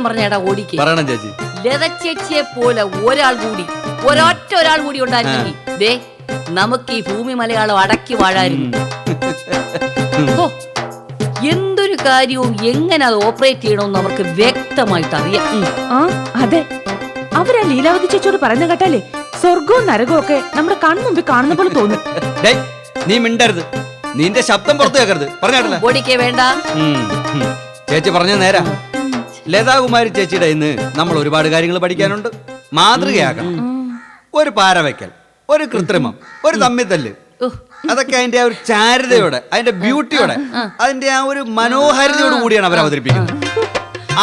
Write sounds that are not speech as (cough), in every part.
സത്യം പറഞ്ഞേടാ ഓടിക്ക്. പറയണം ചേച്ചി. ലത ചേച്ചിയെ പോലെ ഒരാൾ കൂടി ഒരൊറ്റ ഒരാൾ കൂടി ഉണ്ടായിരുന്നെങ്കിൽ ദേ നമുക്ക് ഈ ഭൂമി മലയാളം അടക്കി വാഴായിരുന്നു. (laughs) എന്തൊരു കാര്യവും എങ്ങനെ അത് ഓപ്പറേറ്റ് ചെയ്യണമെന്ന് അവർക്ക് വ്യക്തമായിട്ട് അറിയാം. ആ അതെ. അവരാ ലീലാവതി ചേച്ചിയോട് പറയുന്ന കേട്ടാലേ സ്വർഗവും നരകവും ഒക്കെ നമ്മുടെ കൺമുമ്പിൽ കാണുന്ന പോലെ തോന്നും. (laughs) ഡേയ് നീ മിണ്ടരുത്. നിന്റെ ശബ്ദം പുറത്തു കേൾക്കരുത് പറഞ്ഞാടാ ഓടിക്കേ വേണ്ട. ചേച്ചി പറഞ്ഞ നേരാ. ലതാകുമാരി ചേച്ചിയുടെ ഇന്ന് നമ്മൾ ഒരുപാട് കാര്യങ്ങൾ പഠിക്കാനുണ്ട്. മാതൃകയാക്കണം ഒരു പാരവയ്ക്കൽ ഒരു കൃത്രിമം ഒരു തമ്മിത്തല്ല് അതൊക്കെ അതിന്റെ ആ ഒരു ചാരുതയോടെ അതിന്റെ ബ്യൂട്ടിയോടെ അതിന്റെ ആ ഒരു മനോഹാരിതയോട് കൂടിയാണ് അവർ അവതരിപ്പിക്കുന്നത്.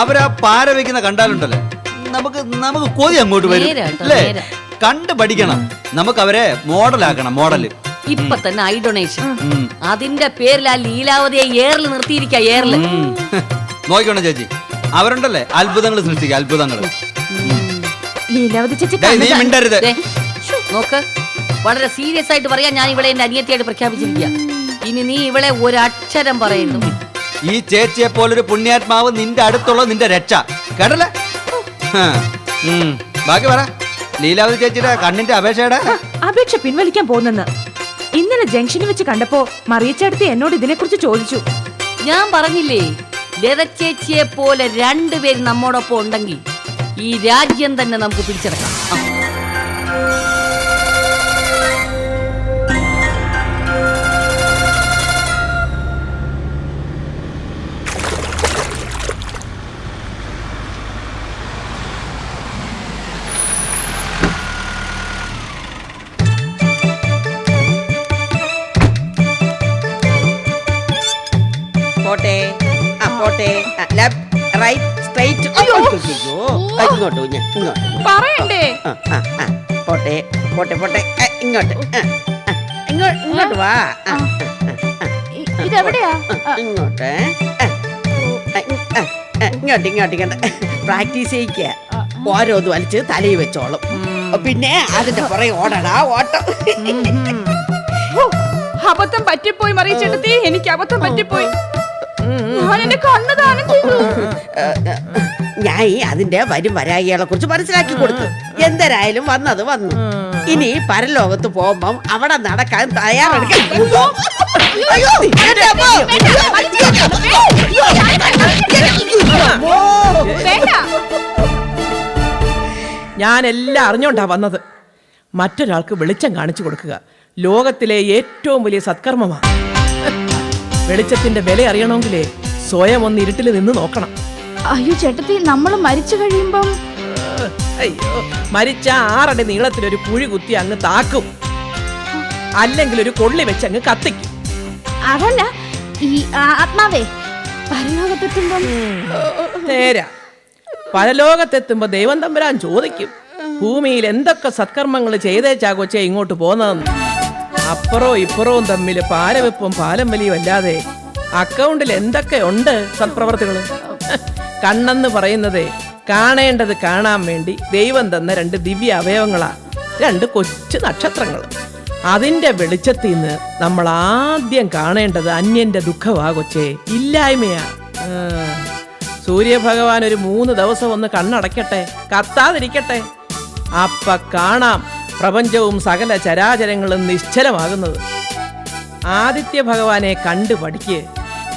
അവരാ പാര വെക്കുന്ന കണ്ടാലുണ്ടല്ലോ നമുക്ക് നമുക്ക് കൊതി അങ്ങോട്ട് വരും. അല്ലേ. കണ്ട് പഠിക്കണം. നമുക്ക് അവരെ മോഡലാക്കണം മോഡൽ. ഇപ്പൊ തന്നെ ഐ ഡൊണേഷൻ. അതിന്റെ പേരിൽ ആ ലീലാവതിയെ ഏറിൽ നിർത്തിയിരിക്കുക ഏറിൽ നോക്കണം ചേച്ചി. അവരുണ്ടല്ലേ? അത്ഭുതങ്ങൾ സൃഷ്ടിക്കുക അത്ഭുതങ്ങൾ ലീലാവതി ചേച്ചി ദേ, നീ കണ്ണ് മിണ്ടരുത്. ദേ, നോക്ക്. വളരെ സീരിയസ് ആയിട്ട് പറയാ ഞാൻ ഇവളെ എന്റെ അനിയത്തിയായിട്ട് പ്രഖ്യാപിച്ചിരിക്കുക ഇനി നീ ഇവളെ ഒരക്ഷരം പറയുന്നു ഈ ചേച്ചിയെ പോലൊരു പുണ്യാത്മാവ് നിന്റെ അടുത്തുള്ള നിന്റെ രക്ഷ. കേട്ടല്ലേ? ഹാ. ഉം. ബാക്കി പറ. ലീലാവതി ചേച്ചിയുടെ കണ്ണിന്റെ അപേക്ഷയുടെ? അപേക്ഷ പിൻവലിക്കാൻ പോകുന്നെന്ന്. ഇന്നലെ ജംഗ്ഷനിൽ വെച്ച് കണ്ടപ്പോ മറിയച്ചേട്ടത്തി എന്നോട് ഇതിനെക്കുറിച്ച് ചോദിച്ചു. ഞാൻ പറഞ്ഞില്ലേ? ലത ചേച്ചിയെ പോലെ രണ്ടുപേരും നമ്മോടൊപ്പം ഉണ്ടെങ്കിൽ ഈ രാജ്യം തന്നെ നമുക്ക് പിടിച്ചെടുക്കാം. പോട്ടെ റൈറ്റ് സ്ട്രൈറ്റ്. ഇങ്ങോട്ട് ഇങ്ങോട്ട്. പറയണ്ടേ. പോട്ടെ പോട്ടെ പോട്ടെ. ഇങ്ങോട്ട്. ഇങ്ങോട്ട് വാ. ഇതെവിടെയാ? ഇങ്ങോട്ട് പ്രാക്ടീസ് ചെയ്യിക്കുക. ഓരോന്ന് വലിച്ച് തലയിൽ വെച്ചോളും. പിന്നെ അതിന്റെ പുറകെ ഓടടാ ഓട്ടം. അബദ്ധം പറ്റിപ്പോയി മറിയിച്ചെടുത്തി എനിക്ക് അബദ്ധം പറ്റിപ്പോയി. ഞാൻ ഈ അതിന്റെ വരും വരായികളെ കുറിച്ച് മനസ്സിലാക്കി കൊടുത്തു എന്തരായാലും വന്നത് വന്നു ഇനി പരലോകത്ത് പോകുമ്പം അവിടെ നടക്കാൻ തയ്യാറെടുക്കാൻ. ഞാൻ എല്ലാം അറിഞ്ഞോണ്ടാ വന്നത് മറ്റൊരാൾക്ക് വെളിച്ചം കാണിച്ചു കൊടുക്കുക ലോകത്തിലെ ഏറ്റവും വലിയ സത്കർമ്മമാണ് വെളിച്ചത്തിന്റെ വില അറിയണമെങ്കിലേ സ്വയം ഒന്ന് ഇരുട്ടിൽ നിന്ന് നോക്കണം. അയ്യോ ചേട്ടത്തി നമ്മൾ മരിച്ചു കഴിയുമ്പം അയ്യോ മരിച്ച ആറടി നീളത്തിലൊരു കുഴി കുത്തി അങ്ങ് താക്കും. അല്ലെങ്കിൽ ഒരു കൊള്ളി വെച്ച് അങ്ങ് കത്തിക്കും. അതല്ല ഈ ആത്മാവേ പരലോകത്തെത്തുമ്പം നേരാ. പരലോകത്തെത്തുമ്പോ ദൈവം തമ്പുരാൻ ചോദിക്കും ഭൂമിയിൽ എന്തൊക്കെ സത്കർമ്മങ്ങൾ ചെയ്തേച്ചാ കൊച്ചേ ഇങ്ങോട്ട് പോന്നതെന്ന്. അപ്പുറവും ഇപ്പുറവും തമ്മിൽ പാലവെപ്പും പാലം വലിയും അല്ലാതെ അക്കൗണ്ടിൽ എന്തൊക്കെ ഉണ്ട് സത്പ്രവർത്തികൾ കണ്ണെന്ന് പറയുന്നത് കാണേണ്ടത് കാണാൻ വേണ്ടി ദൈവം തന്ന രണ്ട് ദിവ്യ അവയവങ്ങളാ. രണ്ട് കൊച്ചു നക്ഷത്രങ്ങൾ അതിന്റെ വെളിച്ചത്തിൽ നിന്ന് നമ്മൾ ആദ്യം കാണേണ്ടത് അന്യന്റെ ദുഃഖമാ കൊച്ചേ. ഇല്ലായ്മയാ. സൂര്യഭഗവാൻ ഒരു മൂന്ന് ദിവസം ഒന്ന് കണ്ണടയ്ക്കട്ടെ കത്താതിരിക്കട്ടെ അപ്പ കാണാം. പ്രപഞ്ചവും സകല ചരാചരങ്ങളും നിശ്ചലമാകുന്നത്. ആദിത്യ ഭഗവാനെ കണ്ടു പഠിക്ക്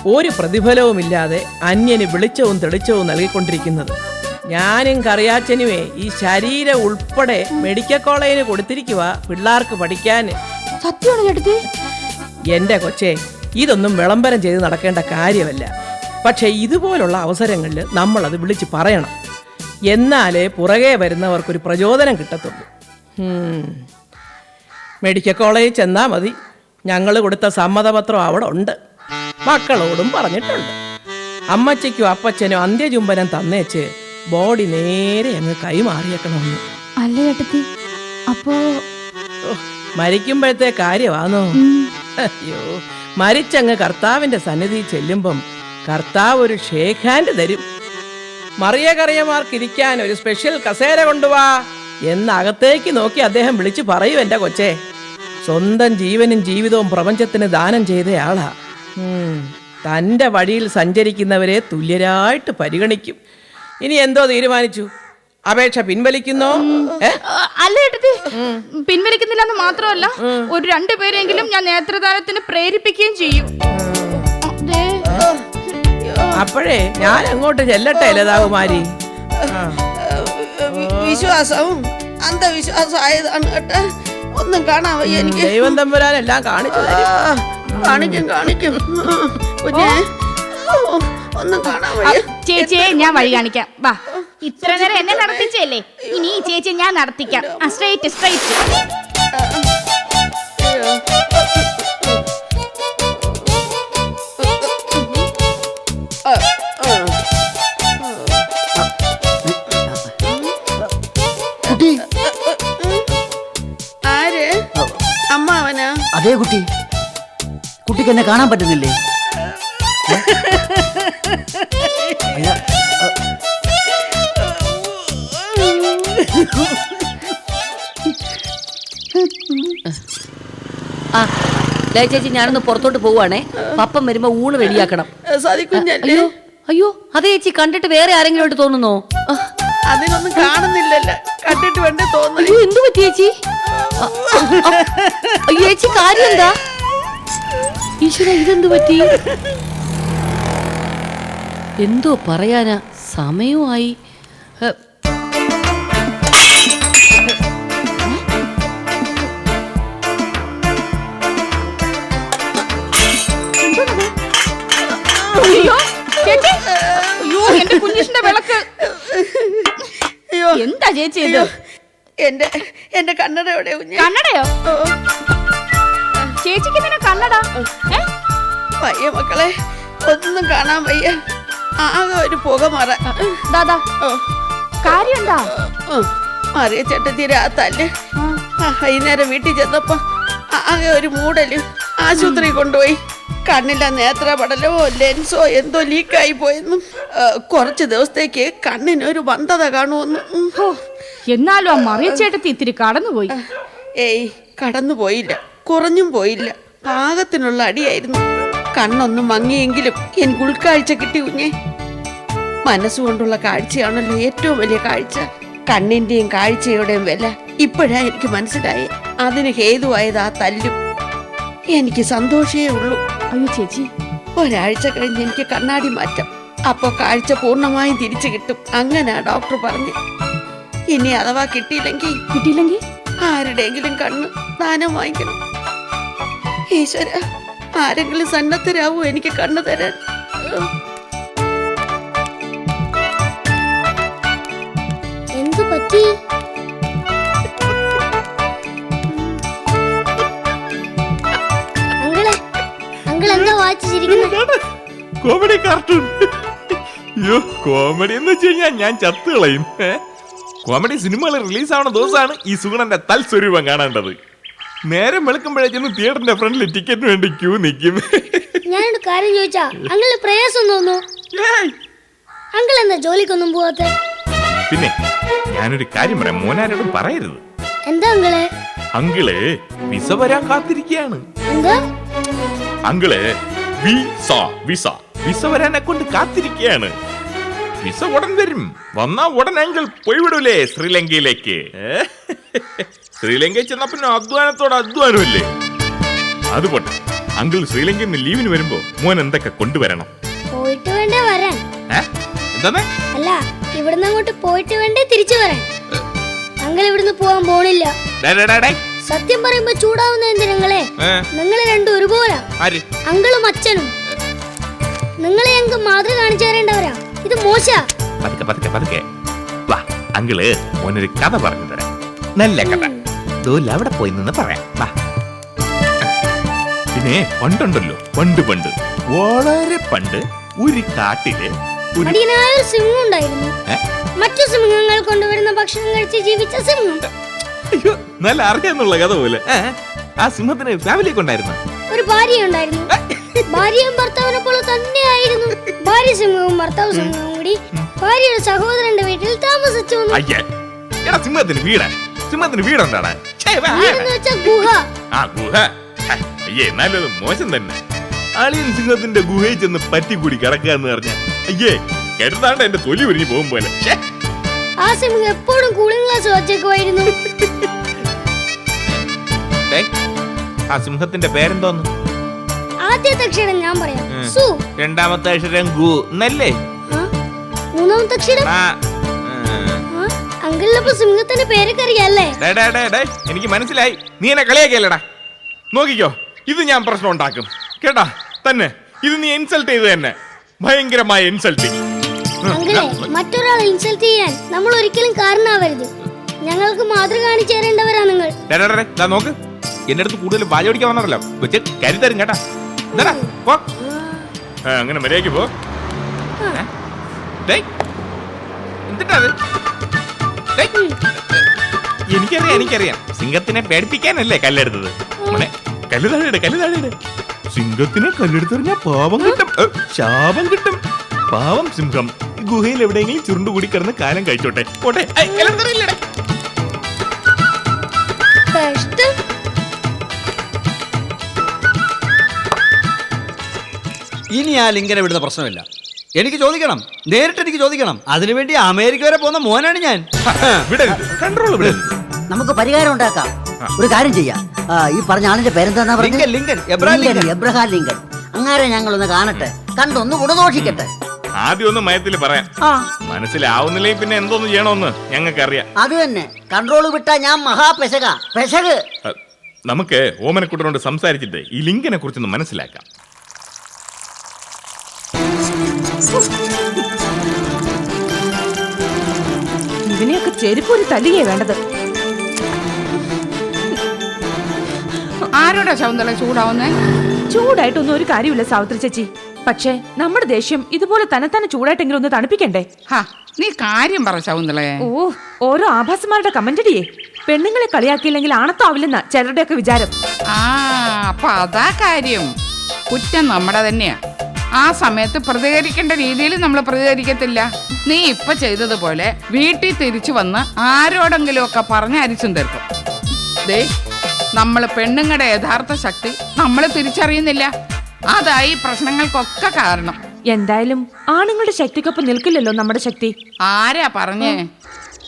ഒരു പ്രതിഫലവുമില്ലാതെ അന്യന് വെളിച്ചവും തെളിച്ചവും നൽകിക്കൊണ്ടിരിക്കുന്നത്. ഞാനും കറിയാച്ചനുമേ ഈ ശരീരം ഉൾപ്പെടെ മെഡിക്കൽ കോളേജിന് കൊടുത്തിരിക്കുക പിള്ളേർക്ക് പഠിക്കാൻ. സത്യമാണ് ചേട്ടത്തി? കൊച്ചേ ഇതൊന്നും വിളംബരം ചെയ്ത് നടക്കേണ്ട കാര്യമല്ല. പക്ഷെ ഇതുപോലുള്ള അവസരങ്ങളിൽ നമ്മളത് വിളിച്ച് പറയണം. എന്നാലേ പുറകെ വരുന്നവർക്കൊരു പ്രചോദനം കിട്ടത്തുള്ളൂ. മെഡിക്കൽ കോളേജിൽ ചെന്നാൽ മതി. ഞങ്ങൾ കൊടുത്ത സമ്മതപത്രം അവിടെ ഉണ്ട്. മക്കളോടും പറഞ്ഞിട്ടുണ്ട്. അമ്മച്ചയ്ക്കും അപ്പച്ചനും അന്ത്യചുംബനം തന്നേച്ച് ബോഡി നേരെ അങ്ങ് കൈമാറിയേക്കണമെന്ന്. അല്ല ചേട്ടത്തി അപ്പോ മരിക്കുമ്പോഴത്തെ കാര്യമാണോ അയ്യോ മരിച്ചങ്ങ് കർത്താവിന്റെ സന്നിധി ചെല്ലുമ്പം കർത്താവ് ഒരു ഷേഖാൻഡ് ഹാൻഡ് തരും. മറിയ കറിയമാർക്ക് ഇരിക്കാൻ ഒരു സ്പെഷ്യൽ കസേര കൊണ്ടുവാ. എന്ന് അകത്തേക്ക് നോക്കി അദ്ദേഹം വിളിച്ചു പറയൂ എന്റെ കൊച്ചേ. സ്വന്തം ജീവനും ജീവിതവും പ്രപഞ്ചത്തിന് ദാനം ചെയ്തയാളാ തന്റെ വഴിയിൽ സഞ്ചരിക്കുന്നവരെ തുല്യരായിട്ട് പരിഗണിക്കും. ഇനി എന്തോ തീരുമാനിച്ചു? അപേക്ഷ പിൻവലിക്കുന്നോ? അല്ല ചേട്ടത്തി പിൻവലിക്കുന്നില്ലെന്ന് മാത്രമല്ല ഒരു രണ്ടുപേരെങ്കിലും ഞാൻ നേത്രദാനത്തിന് പ്രേരിപ്പിക്കുകയും ചെയ്യും. അപ്പോഴേ ഞാൻ അങ്ങോട്ട് ചെല്ലട്ടെ ലതാകുമാരി. വിശ്വാസവും അന്ധവിശ്വാസം ആയതാണ് കേട്ടോ. ഒന്നും കാണാൻ വയ്യ എനിക്ക്. ദൈവം തമ്പുരാൻ എല്ലാം കാണിച്ചു ആ, കാണിക്കും കാണിക്കും. കുഞ്ഞേ ഒന്നും കാണാൻ വയ്യ. ചേച്ചിയെ ഞാൻ വഴി കാണിക്കാം. വാ. ഇത്ര നേരം എന്നെ നടത്തിച്ചല്ലേ? ഇനി ചേച്ചി ഞാൻ നടത്തിക്കാം. സ്ട്രൈറ്റ് സ്ട്രൈറ്റ് അതേ കുട്ടി. കുട്ടിക്ക് എന്നെ കാണാൻ പറ്റുന്നില്ലേ? അയ്യ, ആ ലയ ചേച്ചി ഞാനൊന്ന് പുറത്തോട്ട് പോവാണേ പപ്പം വരുമ്പോ ഊണ് റെഡിയാക്കണം. സതിക്കുഞ്ഞല്ലേ അയ്യോ അയ്യോ അതെ ചേച്ചി കണ്ടിട്ട് വേറെ ആരെങ്കിലും ആയിട്ട് തോന്നുന്നോ? ആ, അതിനൊന്നും കാണുന്നില്ലല്ലോ. കണ്ടിട്ട് വേണ്ടേ തോന്നുന്നു എന്ത് പറ്റി ചേച്ചി? ചേച്ചി കാര്യം എന്താ? ഈശ്വര ഇതെന്ത് പറ്റി? എന്തോ പറയാനാ സമയമായി ഏ, അയ്യോ ചേച്ചി. അയ്യോ എന്റെ കുഞ്ഞിഷിന്റെ വിളക്ക് എന്താ ചേച്ചി ഇത്? എന്റെ എന്റെ കണ്ണട എവിടെ കണ്ണടയോ? ചേച്ചിക്ക് കണ്ണട? പയ്യ വയ്യ മക്കളെ ഒന്നും കാണാൻ വയ്യ. ആകെ ഒരു പുക മാറ. ദാദാ കാര്യം എന്താ മറിയ ചേട്ടത്തി രാത്തല്ലേ. വൈകുന്നേരം വീട്ടിൽ ചെന്നപ്പോ ആകെ ഒരു മൂടൽ ആശുപത്രി കൊണ്ടുപോയി. കണ്ണിലെ നേത്രപടലമോ ലെൻസോ എന്തോ ലീക്കായി പോയെന്നും കുറച്ച് ദിവസത്തേക്ക് കണ്ണിന് ഒരു മന്ദത കാണുമെന്നും. എന്നാലും ആ മറിയച്ചേട്ടത്തി ഇത്തിരി കടന്നുപോയി. ഏയ് കടന്നു പോയില്ല. കുറഞ്ഞും പോയില്ല. പാകത്തിനുള്ള അടിയായിരുന്നു. കണ്ണൊന്നും മങ്ങിയെങ്കിലും എനിക്ക് ഉൾക്കാഴ്ച കിട്ടി കുഞ്ഞെ. മനസ്സുകൊണ്ടുള്ള കാഴ്ചയാണല്ലോ ഏറ്റവും വലിയ കാഴ്ച. കണ്ണിന്റെയും കാഴ്ചയുടെയും വില ഇപ്പോഴാ എനിക്ക് മനസ്സിലായി. അതിന് ഹേതുവായത് ആ തല്ലും. എനിക്ക് സന്തോഷേ ഉള്ളൂ. അയ്യോ ചേച്ചി. ഒരാഴ്ച കഴിഞ്ഞ് എനിക്ക് കണ്ണാടി മാറ്റം. അപ്പൊ കാഴ്ച പൂർണമായും തിരിച്ചു കിട്ടും. അങ്ങനെ ഡോക്ടർ പറഞ്ഞു ഇനി അഥവാ കിട്ടിയില്ലെങ്കിൽ കിട്ടിയില്ലെങ്കിൽ? ആരുടെയെങ്കിലും കണ്ണ് ദാനം വാങ്ങിക്കണം. ഈശ്വര ആരെങ്കിലും സന്നദ്ധരാവോ എനിക്ക് കണ്ണു തരാൻ? കോമഡി കാർട്ടൂൺ അയ്യോ കോമഡി എന്ന് വെച്ച് കഴിഞ്ഞാൽ ഞാൻ ചത്തു കളയും. കോമഡി സിനിമകൾ റിലീസ് ആവുന്ന ദിവസമാണ് ഈ സുഗുണന്റെ തൽസ്വരൂപം കാണേണ്ടത്. നേരം വെളുക്കുമ്പോഴേ ചെന്ന് തിയേറ്ററിന്റെ ഫ്രണ്ടിൽ ടിക്കറ്റിന് വേണ്ടി ക്യൂ നിൽക്കും ഞാനൊരു കാര്യം ചോദിച്ചാ അങ്കിൾ പ്രയാസം തോന്നുന്നു! അങ്കിൾ എന്താ ജോലിക്കൊന്നും പോവാത്ത? പിന്നെ ഞാനൊരു കാര്യം പറയാം മോനാരോടും പറയരുത്. എന്താ അങ്കിളെ? അങ്കിളെ വിസ വരാൻ കാത്തിരിക്കുകയാണ് എന്താ? Uncle visa visa. വിസ വരാനെ കൊണ്ട് കാത്തിരിക്കുകയാണ് വിസ ഉടൻ വരും. വന്നാ ഉടൻ പോയി പോയിവിടൂലേ ശ്രീലങ്കയിലേക്ക്? ശ്രീലങ്കയിൽ ചെന്നാ പിന്നെ അധ്വാനത്തോടെ അധ്വാനമില്ലേ? അത് പോട്ടെ അങ്കിൾ ശ്രീലങ്കയിൽ നിന്ന് ലീവിന് വരുമ്പോ മോൻ എന്തൊക്കെ കൊണ്ടുവരണം? പോയിട്ട് വേണ്ടേ വരാൻ. എന്താ അല്ല ഇവിടുന്ന് അങ്ങോട്ട് പോയിട്ട് വേണ്ടേ തിരിച്ചു വരാൻ. അങ്കിൾ ഇവിടുന്ന് പോവാൻ പോണില്ല. സത്യം പറയുമ്പോ ചൂടാവുന്ന എന്തിനങ്ങളെ? നിങ്ങൾ രണ്ടും ഒരുപോലെ. അങ്കിളും അച്ഛനും. നിങ്ങളെ ഞങ്ങൾക്ക് മാതൃ കാണിച്ചു തരേണ്ടവരാ ഇത് മോശ. പതുക്കെ പതുക്കെ പതുക്കെ. വാ അങ്കിൾ മോനൊരു കഥ പറഞ്ഞു തരാം. നല്ല കഥ. ദൂല്ല അവിടെ പോയി നിന്ന് പറയാം. വാ. പിന്നെ പണ്ടുണ്ടല്ലോ പണ്ട് പണ്ട്. വളരെ പണ്ട് ഒരു കാട്ടിൽ ഒരു മടിയനായ ഒരു സിംഹം ഉണ്ടായിരുന്നു ഏ? മറ്റു സിംഹങ്ങൾ കൊണ്ടുവരുന്ന ഭക്ഷണം കഴിച്ച് ജീവിച്ച സിംഹം. അയ്യോ നല്ല അറിയാന്നുള്ള കഥ പോലെ. ഏ? ആ സിംഹത്തിന് ഫാമിലി കൊണ്ടായിരുന്നു ഒരു ഭാര്യ ഉണ്ടായിരുന്നു ഭാര്യയും ഭർത്താവിനെ പോലെ തന്നെയായിരുന്നു. ഭാര്യ സിംഹവും ഭർത്താവ് സിംഹവും കൂടി ഭാര്യയുടെ സഹോദരന്റെ വീട്ടിൽ താമസിച്ചു അയ്യേ എടാ സിംഹത്തിന് വീട്. സിംഹത്തിന് വീടുണ്ടാടാ. വീടെന്ന് വെച്ച ഗുഹ. ആ ഗുഹ. അയ്യേ എന്നാലും അത് മോശം തന്നെ. അളിയൻ സിംഹത്തിന്റെ ഗുഹയിൽ ചെന്ന് പറ്റിക്കൂടി കിടക്കുക എന്ന് പറഞ്ഞ. അയ്യേ കേട്ടതാണ്ട് എന്റെ തൊലി ഉരിഞ്ഞു പോകും പോലെ. ആ സിംഹം എപ്പോഴും കൂളിംഗ് ഗ്ലാസ് വച്ചേക്കുമായിരുന്നു. (laughs) ആ സിംഹത്തിന്റെ പേരെന്തോന്നു? ആദ്യത്തെ അക്ഷരം ഞാൻ പറയാം. സു. രണ്ടാമത്തെ അക്ഷരം ഗു എന്നല്ലേ? മൂന്നാമത്തെ അക്ഷരം? അങ്കിളിനപ്പൊ സിംഹത്തിന്റെ പേരൊക്കെ അറിയാല്ലേ? ഡേ, ഡേ, ഡേ, ഡേ, എനിക്ക് മനസ്സിലായി. നീ എന്നെ കളിയാക്കിയല്ലടാ? നോക്കിക്കോ ഇത് ഞാൻ പ്രശ്നം ഉണ്ടാക്കും. കേട്ടാ? തന്നെ ഇത് നീ ഇൻസൾട്ട് ചെയ്ത് തന്നെ. ഭയങ്കരമായ ഇൻസൾട്ടിങ് മറ്റൊരാൾ മറ്റൊരാളെ ഇൻസൾട്ട് ചെയ്യാൻ നമ്മൾ ഒരിക്കലും കാരണമാവരുത്. ഞങ്ങൾക്ക് മാതൃക കാണിച്ചു തരേണ്ടവരാ നിങ്ങൾ. നോക്ക്. എന്റെ അടുത്ത് കൂടുതൽ വാചോടിക്കാൻ വന്നതല്ലോ. വെച്ച് കരി തരും കേട്ടാ. എന്താടാ പോ. ആ, അങ്ങനെ മര്യാദയ്ക്ക് പോ. ഏ? ഡേയ്, എന്തിട്ടാ അത്? ഡേയ്, എനിക്കറിയാം എനിക്കറിയാം. സിംഹത്തിനെ പേടിപ്പിക്കാനല്ലേ കല്ലെടുത്തത്. മോനെ കല്ല് താഴെയിട് കല്ല് താഴെയിട്. സിംഹത്തിനെ കല്ലെടുത്തെറിഞ്ഞാ പാവം കിട്ടും. ഏ, ശാപം കിട്ടും. പാവം സിംഹം ഗുഹയിൽ എവിടെയെങ്കിലും ചുരുണ്ടുകൂടി കിടന്ന് കാലം കഴിച്ചോട്ടെ. പോട്ടെ. ഐ, കല്ലെടുത്തെറിയില്ലടാ. കഷ്ടം ഇനി ആ ലിങ്കനെ വിടുന്ന പ്രശ്നമില്ല. എനിക്ക് ചോദിക്കണം. നേരിട്ട് എനിക്ക് ചോദിക്കണം. അതിനുവേണ്ടി അമേരിക്ക വരെ പോകുന്ന മോനാണ് ഞാൻ. വിടരുത്. കൺട്രോൾ വിടരുത്. നമുക്ക് പരിഹാരം ഉണ്ടാക്കാം. ഒരു കാര്യം ചെയ്യാം. ആ, ഈ പറഞ്ഞ ആളിന്റെ പേരെന്താ Lincoln Lincoln. Abraham Lincoln Abraham Lincoln. അങ്ങാരെ ഞങ്ങളൊന്ന് കാണട്ടെ. കണ്ടൊന്ന് ഗുണദോഷിക്കട്ടെ. ആദ്യം ഒന്ന് മയത്തിൽ പറയാം. ആ. മനസ്സിലാവുന്നില്ലെങ്കിൽ പിന്നെ എന്തോന്ന് ചെയ്യണമെന്ന് ഞങ്ങൾക്ക് അറിയാം അത് തന്നെ. കൺട്രോൾ വിട്ട ഞാൻ മഹാപെശക. പെശക്. നമുക്ക് ഓമനക്കുട്ടനോട് സംസാരിച്ചിട്ട് ഈ ലിങ്കിനെ കുറിച്ചൊന്ന് മനസ്സിലാക്കാം. ഇതിനെയൊക്കെ ചെരുപ്പ് ഒരു തല്ലിയേ വേണ്ടത്. ആരോടാ ശകുന്തള ചൂടാവുന്നേ? ചൂടായിട്ടൊന്നും ഒരു കാര്യമില്ല സാവിത്രി ചേച്ചി. പക്ഷേ നമ്മുടെ ദേഷ്യം ഇതുപോലെ തന്നെ തന്നെ ചൂടായിട്ടെങ്കിലും ഒന്ന് തണുപ്പിക്കണ്ടേ? ഹാ നീ കാര്യം പറ ശകുന്തളേ. ഓ ഓരോ ആഭാസന്മാരുടെ കമന്റടിയേ. പെണ്ണുങ്ങളെ കളിയാക്കിയില്ലെങ്കിൽ ആണത്താവില്ലെന്ന ചിലരുടെയൊക്കെ വിചാരം. ആ അപ്പൊ അതാ കാര്യം. കുറ്റം നമ്മുടെ തന്നെയാ. ആ സമയത്ത് പ്രതികരിക്കേണ്ട രീതിയിൽ നമ്മൾ പ്രതികരിക്കത്തില്ല. നീ ഇപ്പൊ ചെയ്തതുപോലെ വീട്ടിൽ തിരിച്ചു വന്ന് ആരോടെങ്കിലും ഒക്കെ പറഞ്ഞ് അരിച്ചും തീർക്കും. ദേ നമ്മൾ പെണ്ണുങ്ങളുടെ യഥാർത്ഥ ശക്തി നമ്മൾ തിരിച്ചറിയുന്നില്ല. അതായി പ്രശ്നങ്ങൾക്കൊക്കെ കാരണം. എന്തായാലും ആണുങ്ങളുടെ ശക്തിക്കൊപ്പം നിൽക്കില്ലല്ലോ നമ്മുടെ ശക്തി. ആരാ പറഞ്ഞേ?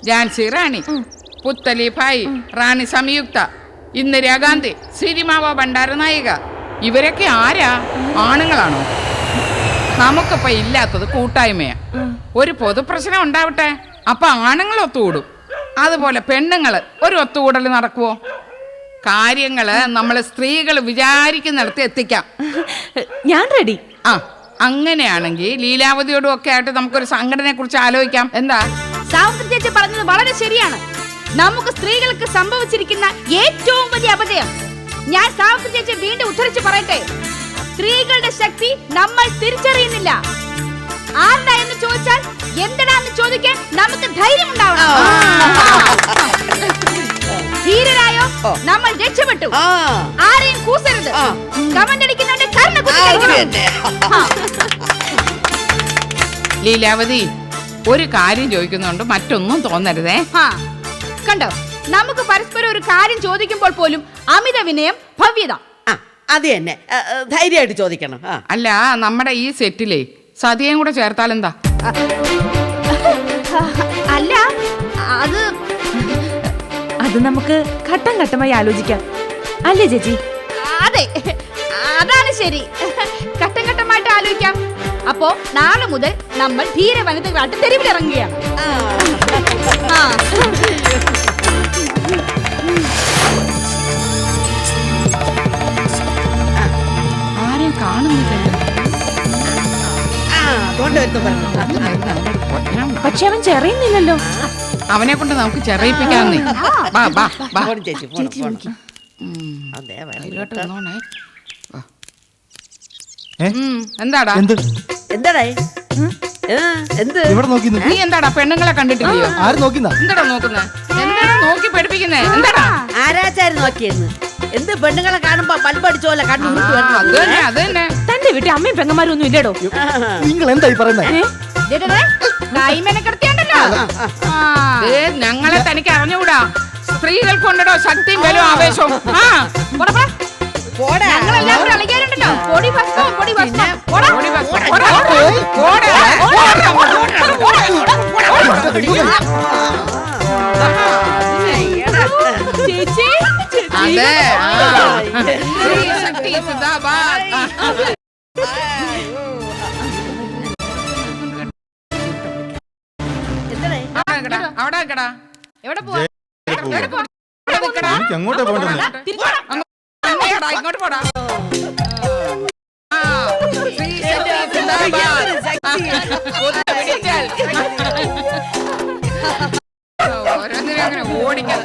ജാൻസി റാണി പുത്തലി ഭായ് റാണി സംയുക്ത ഇന്ദിരാഗാന്ധി സിരിമാവ ഭണ്ഡാര നായിക ഇവരൊക്കെ ആരാ? ആണുങ്ങളാണോ? നമുക്കിപ്പോ ഇല്ലാത്തത് കൂട്ടായ്മയാ. ഒരു പൊതുപ്രശ്നം ഉണ്ടാവട്ടെ അപ്പൊ ആണുങ്ങൾ ഒത്തുകൂടും. അതുപോലെ പെണ്ണുങ്ങൾ ഒരു ഒത്തുകൂടൽ നടക്കുവോ? കാര്യങ്ങൾ നമ്മൾ സ്ത്രീകൾ വിചാരിക്കുന്നിടത്ത് എത്തിക്കാം. ഞാൻ റെഡി. ആ അങ്ങനെയാണെങ്കിൽ ലീലാവതിയോടും ഒക്കെ ആയിട്ട് നമുക്കൊരു സംഘടനയെ കുറിച്ച് ആലോചിക്കാം. എന്താ? സാവിത്രി ചേച്ചി പറഞ്ഞത് വളരെ ശരിയാണ്. നമുക്ക് സ്ത്രീകൾക്ക് സംഭവിച്ചിരിക്കുന്ന ഏറ്റവും വലിയ അപജയം ഞാൻ സാവിത്രി ചേച്ചി വീണ്ടും ഉദ്ധരിച്ചു പറയട്ടെ? സ്ത്രീകളുടെ ശക്തി നമ്മൾ തിരിച്ചറിയുന്നില്ല. ആരുടെ എന്ന് ചോദിച്ചാൽ എന്തിനാന്ന് ചോദിക്കാൻ നമുക്ക് ധൈര്യം ഉണ്ടാവണം. ധീരരായോ? നമ്മൾ രക്ഷപ്പെട്ടു. ആ. ആരെയും കൂസരുത്. കമന്റ് അടിക്കുന്നവന്റെ കർണ. ലീലാവതി ഒരു കാര്യം ചോദിക്കുന്നുണ്ട്. മറ്റൊന്നും തോന്നരുതേ. കണ്ടോ? നമുക്ക് പരസ്പരം ഒരു കാര്യം ചോദിക്കുമ്പോൾ പോലും അമിത വിനയം ഭവ്യത. അത് തന്നെ. ധൈര്യമായിട്ട് ചോദിക്കണം. ആ. അല്ല നമ്മുടെ ഈ സെറ്റിലേ സതിയേയും കൂടെ ചേർത്താൽ എന്താ അല്ല അത് അത് നമുക്ക് ഘട്ടം ഘട്ടമായി ആലോചിക്കാം. അല്ലേ ചേച്ചി? അതെ അതാണ് ശരി. ഘട്ടം ഘട്ടമായിട്ട് ആലോചിക്കാം. അപ്പോ നാളെ മുതൽ നമ്മൾ ധീര വനിതകളായിട്ട് തെരുവിലിറങ്ങുകയാണ് ആ. പക്ഷെ അവൻ ചെറിയുന്നില്ലല്ലോ. അവനെ കൊണ്ട് നമുക്ക് ചെറിയിപ്പിക്കാന്നേ. എന്താടാ? എന്ത്? എന്താടേ? ആ, എന്ത്? ഇവിടെ നോക്കി നീ എന്താടാ പെണ്ണുങ്ങളെ കണ്ടിട്ടില്ലയോ ആര് നോക്കിന്നാ? എന്താടാ നോക്കുന്നേ? എന്താടാ നോക്കി പഠിപ്പിക്കുന്നേ? എന്താടാ? ആരാച്ചാര് നോക്കിയെന്ന്? എന്ത് പെണ്ണുങ്ങളെ കാണുമ്പോ പൽപ്പടിച്ച തന്റെ വീട്ടിൽ അമ്മയും പെങ്ങന്മാരും ഒന്നും ഇല്ലടോ നിങ്ങൾ എന്തായി പറയുന്നത് ഞങ്ങളെ തനിക്ക് അറിഞ്ഞുകൂടാ സ്ത്രീകൾക്ക് ഉണ്ടോ ശക്തിയും ബലവും ആവേശവും അതെ ശക്തി സിന്ദാബാദ് അവിടെ നിക്കടാ എവിടെ പോവാ എനിക്ക് അങ്ങോട്ട് പോകണ്ടേ ഇങ്ങോട്ട് പോടാ ഓരോന്നിനും അങ്ങനെ ഓടിക്കാം